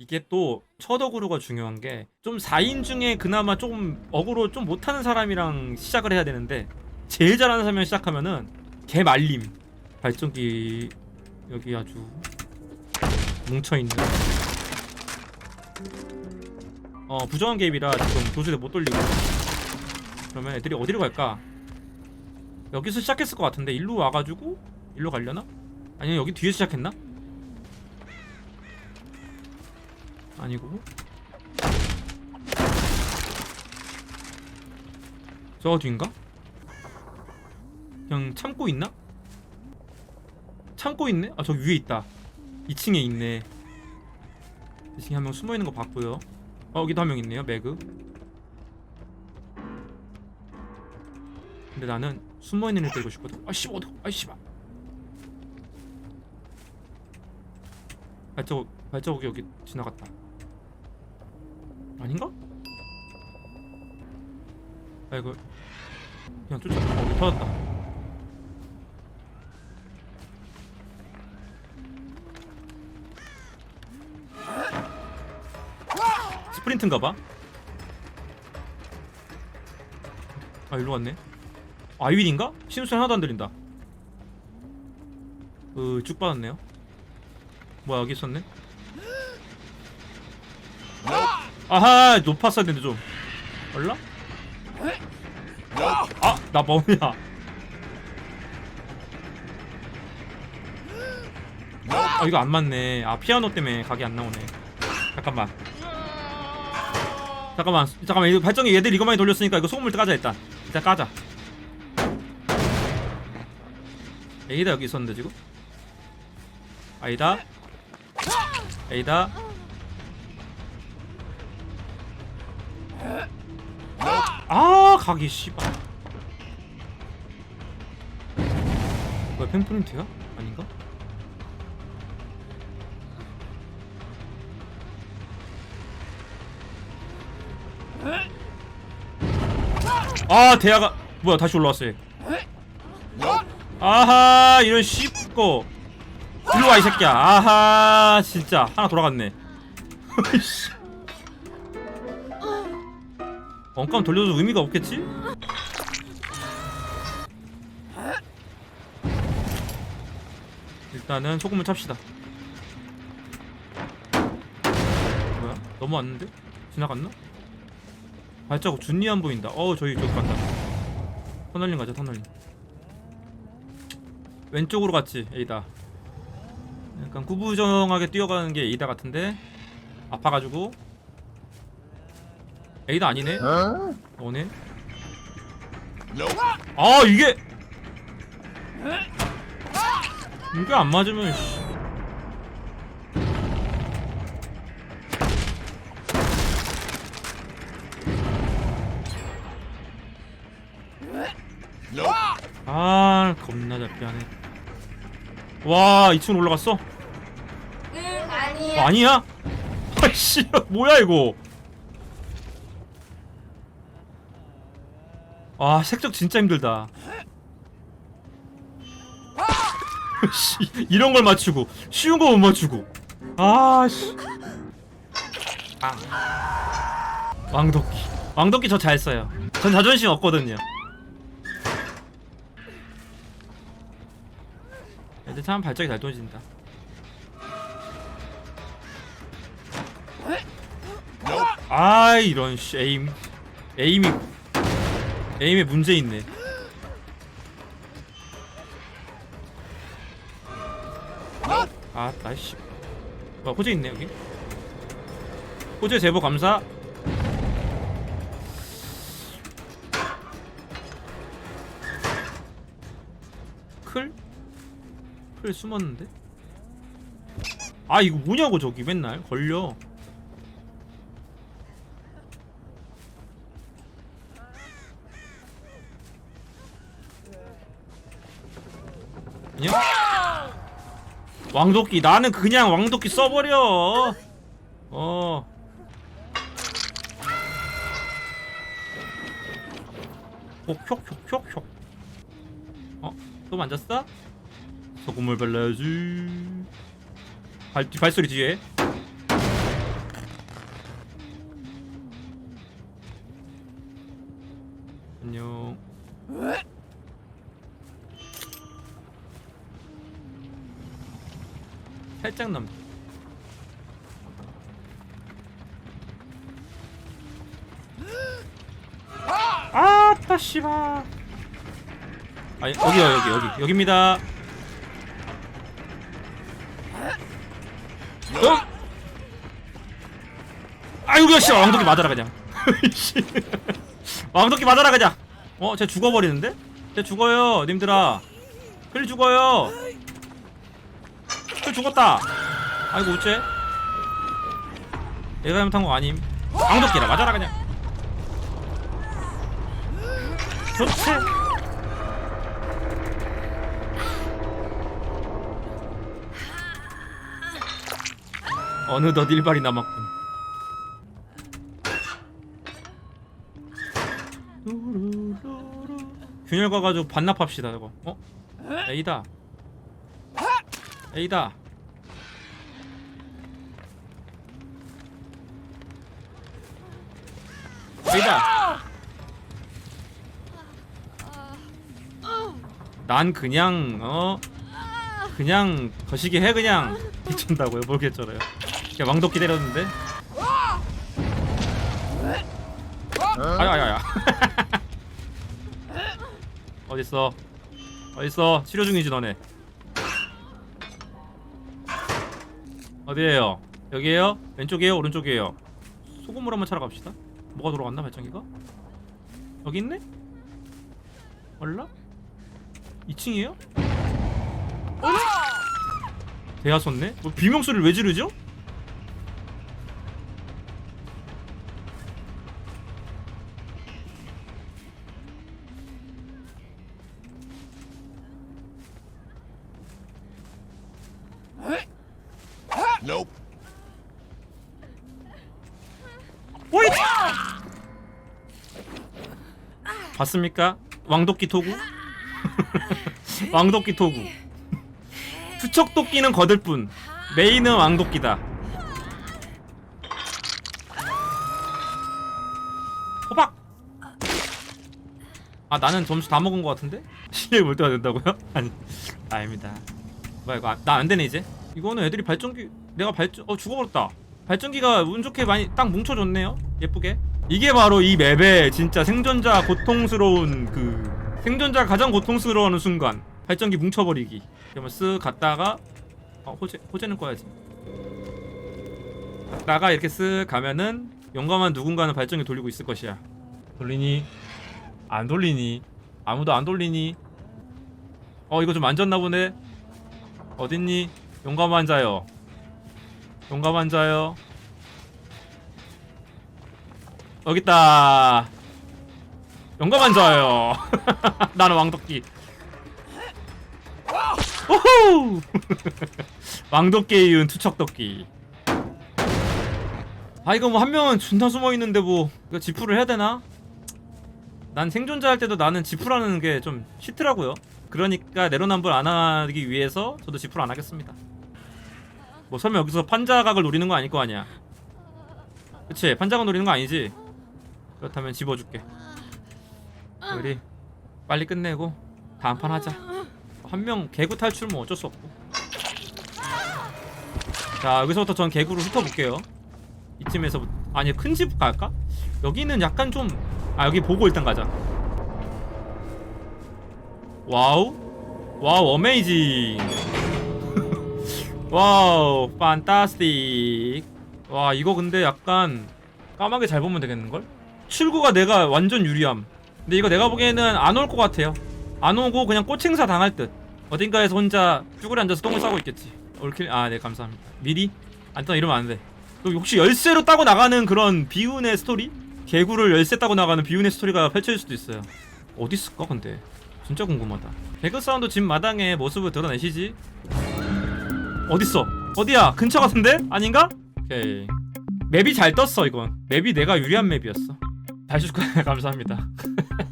이게 또 첫 어그로가 중요한 게 좀 4인 중에 그나마 좀 어그로 좀 못하는 사람이랑 시작을 해야 되는데 제일 잘하는 사람이랑 시작하면은 개 말림 발전기 여기 아주 뭉쳐있는 어 부정한 개입이라 지금 도저히 못 돌리고 그러면 애들이 어디로 갈까 여기서 시작했을 것 같은데 일로 와가지고 일로 가려나? 아니면 여기 뒤에 시작했나? 아니고. 저 뒤인가? 그냥 참고 있나? 참고 있네? 아 저기 위에 있다. 2층에 있네. 2층에 한 명 숨어있는 거 봤고요. 어 여기도 한 명 있네요 매그. 근데 나는 숨어있는 애 때리고 싶거든. 아 씨발 어떡 아 씨발 발자국 발자국이 여기 지나갔다 아닌가? 아 이거 그냥 쫓아. 어 여기 터졌다. 스프린트인가봐? 아 일로 왔네. 아이윈인가? 신호소리 하나도 안 들린다. 으쭉 빠졌네요. 뭐야 여기 있었네 아하 높았어야 되는데 좀. 얼라? 아나 뭐냐 아 이거 안 맞네. 아 피아노 때문에 각이 안 나오네. 잠깐만. 잠깐만 잠깐만. 이거 발전기 얘들 이것만 돌렸으니까 이거 소금물 까자 일단. 일단 까자. 에이다 여기 있었는데 지금? 아이다? 에이다 아 각이 씨발 뭐야 펜프린트야? 아닌가? 아 대야가 뭐야 다시 올라왔어 얘 아하 이런 씹고 일로 와 이 새끼야 아하 진짜 하나 돌아갔네 씨. 원감 돌려도 의미가 없겠지? 일단은 소금을 찹시다. 뭐야? 넘어왔는데? 지나갔나? 발자국 준니 안 보인다. 어우 저기 저기 간다. 터널링 가자 터널링 왼쪽으로 갔지 에이다. 약간 구부정하게 뛰어가는 게 에이다 같은데? 아파가지고 에이다 아니네? 너네? 아 이게! 이게 안 맞으면 씨. 아 겁나 잡히하네. 와 2층 올라갔어? 응 어, 아니야. 아니야? 아이씨 뭐야 이거 아 색적 진짜 힘들다. 씨, 이런 걸 맞추고 쉬운 거 못 맞추고. 아씨. 아. 왕도끼. 왕도끼 저 잘 써요. 전 자존심 없거든요. 애들 참 발작이 잘 떨어진다. 아 이런 씨 에임. 에임이 에임에 문제 있네. 아 나이씨. 어 호재 있네 여기. 호재 제보 감사. 클? 클 숨었는데? 아 이거 뭐냐고 저기 맨날. 걸려 안녕? 왕도끼 나는 그냥 왕도끼 써버려 어 콕콕콕콕콕 어? 또 만졌어? 소금을 발라야지 발, 발소리 뒤에 넘 아따 씨발 아니 여기요 여기 여기 여기입니다 어? 아이고 씨 왕도끼 맞아라 그냥 씨. 왕도끼 맞아라 그냥 어? 쟤 죽어버리는데? 쟤 죽어요 님들아 클 죽어요 클 죽었다. 아이고 어째? 얘가 잘못한 거 아님? 왕도끼라 맞아라 그냥. 좋지? 어느덧 일발이 남았군. 균열 가가지고 반납합시다 이거. 어? A다. A다 A다. 난 그냥 어? 그냥 거시기 해 그냥. 미친다고요? 뭘 개쩔어요? 그냥 왕도끼 때렸는데? 아야야야. 어딨어? 어딨어? 치료 중이지 너네. 어디에요? 여기에요? 왼쪽이에요? 오른쪽이에요? 소금물 한번 차러 갑시다 뭐가 돌아갔나 발전기가? 여기 있네? 몰라? 2층이에요? 대야 섰네? 뭐 비명소리를 왜 지르죠? Nope. 봤습니까? 왕도끼 토구? 왕도끼 토구. 투척도끼는 거들 뿐. 메인은 왕도끼다. 호박! 아 나는 점수 다 먹은 것 같은데? 실력 볼 때가 된다고요? 아니 아닙니다. 뭐야 이거 나안 되네 이제. 이거는 애들이 발전기 내가 발전 어 죽어버렸다. 발전기가 운 좋게 많이 딱 뭉쳐줬네요. 예쁘게. 이게 바로 이 맵의 진짜 생존자 고통스러운 그 생존자 가장 고통스러워하는 순간 발전기 뭉쳐버리기. 그러면 쓱 갔다가 어 호재 호재는 꺼야지. 갔다가 이렇게 쓱 가면은 용감한 누군가는 발전기 돌리고 있을 것이야. 돌리니 안 돌리니 아무도 안 돌리니 어 이거 좀안 졌나 보네. 어딨니? 용감한 자요. 용감한 자요. 여기 있다. 용감한 자요. 나는 왕도끼. 오호! 왕도끼에 이은 투척도끼. 아 이거 뭐 한 명은 존나 숨어 있는데 뭐 이거 지푸를 해야 되나? 난 생존자 할 때도 나는 지푸라는 게 좀 싫더라고요. 그러니까 내로남불 안 하기 위해서 저도 지푸를 안 하겠습니다. 뭐 설마 여기서 판자각을 노리는 거 아닐 거 아니야? 그치? 판자각 노리는 거 아니지? 그렇다면 집어줄게. 우리 빨리 끝내고 다음 판 하자. 한 명 개구 탈출 뭐 어쩔 수 없고. 자 여기서부터 전 개구를 훑어볼게요. 이쯤에서 아니 큰 집 갈까? 여기는 약간 좀 아 여기 보고 일단 가자. 와우 와우 어메이징 와우 판타스틱 와 이거 근데 약간 까마귀 잘 보면 되겠는걸? 출구가 내가 완전 유리함. 근데 이거 내가 보기에는 안 올 것 같아요. 안 오고 그냥 꼬칭사 당할 듯. 어딘가에서 혼자 쭈그리 앉아서 똥을 싸고 있겠지. 올킬 아네 감사합니다. 미리? 안떠 이러면 안돼. 혹시 열쇠로 따고 나가는 그런 비운의 스토리? 개구를 열쇠 따고 나가는 비운의 스토리가 펼쳐질 수도 있어요. 어디 있을까 근데? 진짜 궁금하다. 배그 사운드 집 마당에 모습을 드러내시지. 어딨어? 어디야? 근처 같은데? 아닌가? 오케이. 맵이 잘 떴어 이건. 맵이 내가 유리한 맵이었어 달주가 감사합니다